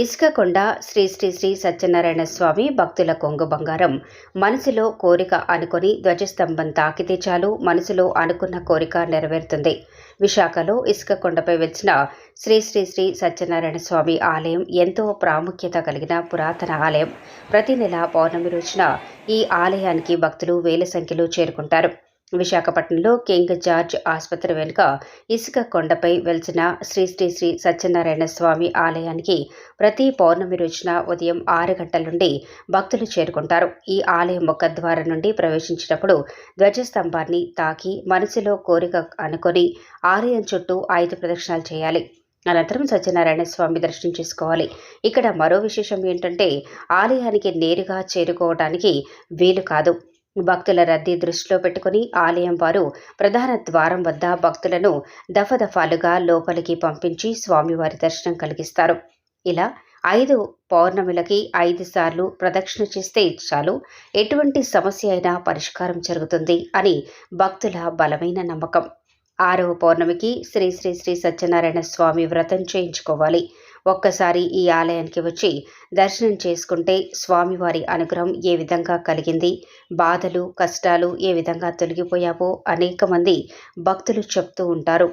ఇసుకకొండ శ్రీ శ్రీ శ్రీ సత్యనారాయణ స్వామి భక్తుల కొంగు బంగారం. మనసులో కోరిక అనుకొని ధ్వజస్తంభం తాకితే చాలు మనసులో అనుకున్న కోరిక నెరవేరుతుంది. విశాఖలో ఇసుకకొండపై వెలిసిన శ్రీ శ్రీ శ్రీ సత్యనారాయణ స్వామి ఆలయం ఎంతో ప్రాముఖ్యత కలిగిన పురాతన ఆలయం. ప్రతి నెల పౌర్ణమి రోజున ఈ ఆలయానికి భక్తులు వేల సంఖ్యలో చేరుకుంటారు. విశాఖపట్నంలో కింగ్ జార్జ్ ఆసుపత్రి వెనుక ఇసుక కొండపై వెలిసిన శ్రీ శ్రీ శ్రీ సత్యనారాయణ స్వామి ఆలయానికి ప్రతి పౌర్ణమి రోజున ఉదయం ఆరు గంటల నుండి భక్తులు చేరుకుంటారు. ఈ ఆలయం ముఖద్వారం నుండి ప్రవేశించినప్పుడు ధ్వజస్తంభాన్ని తాకి మనసులో కోరిక అనుకొని ఆలయం చుట్టూ ఐదు ప్రదక్షిణాలు చేయాలి. అనంతరం సత్యనారాయణ స్వామి దర్శనం చేసుకోవాలి. ఇక్కడ మరో విశేషం ఏంటంటే ఆలయానికి నేరుగా చేరుకోవడానికి వీలు కాదు. భక్తుల రద్దీ దృష్టిలో పెట్టుకుని ఆలయం వారు ప్రధాన ద్వారం వద్ద భక్తులను దఫదఫాలుగా లోపలికి పంపించి స్వామివారి దర్శనం కలిగిస్తారు. ఇలా ఐదు పౌర్ణమిలకి ఐదు సార్లు ప్రదక్షిణ చేస్తే చాలు ఎటువంటి సమస్య అయినా పరిష్కారం జరుగుతుంది అని భక్తుల బలమైన నమ్మకం. ఆరవ పౌర్ణమికి శ్రీ శ్రీ శ్రీ సత్యనారాయణ స్వామి వ్రతం చేయించుకోవాలి. ఒక్కసారి ఈ ఆలయానికి వచ్చి దర్శనం చేసుకుంటే స్వామివారి అనుగ్రహం ఏ విధంగా కలిగింది? బాధలు కష్టాలు ఏ విధంగా తొలగిపోయావో అనేక మంది భక్తులు చెప్తూ ఉంటారు.